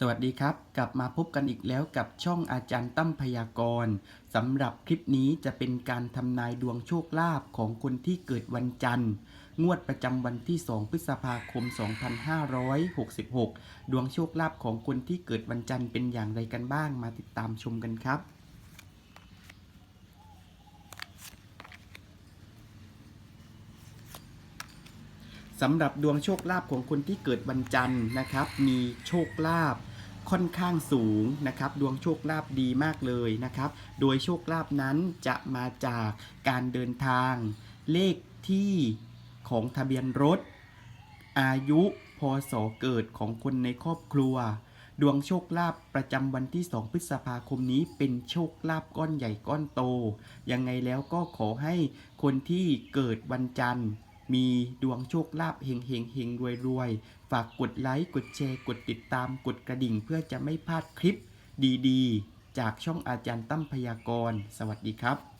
สวัสดีครับ กลับมาพบกันอีกแล้วกับช่องอาจารย์ตั้มพยากรณ์สำหรับคลิปนี้จะเป็นการทำนายดวงโชคลาภของคนที่เกิดวันจันทร์ งวดประจำวันที่ 2 พฤษภาคม 2566 ดวงโชคลาภของคนที่เกิดวันจันทร์เป็นอย่างไรกันบ้างมาติดตามชมกันครับ สำหรับดวงโชคลาภของคนที่เกิดวันจันทร์นะครับ มีโชคลาภค่อนข้างสูงนะครับ ดวงโชคลาภดีมากเลยนะครับ โดยโชคลาภนั้นจะมาจากการเดินทาง เลขที่ของทะเบียนรถ อายุพศเกิดของคนในครอบครัว ดวงโชคลาภประจำวันที่ 2 พฤษภาคมนี้เป็นโชคลาภก้อนใหญ่ก้อนโต ยังไงแล้วก็ขอให้คนที่เกิดวันจันทร์ มีดวงโชคลาภเฮงเฮงเฮงรวยรวยฝากกดไลค์กดแชร์กดติดตามกดกระดิ่งเพื่อจะไม่พลาดคลิปดีๆ จากช่องอาจารย์ตั้มพยากรณ์สวัสดีครับ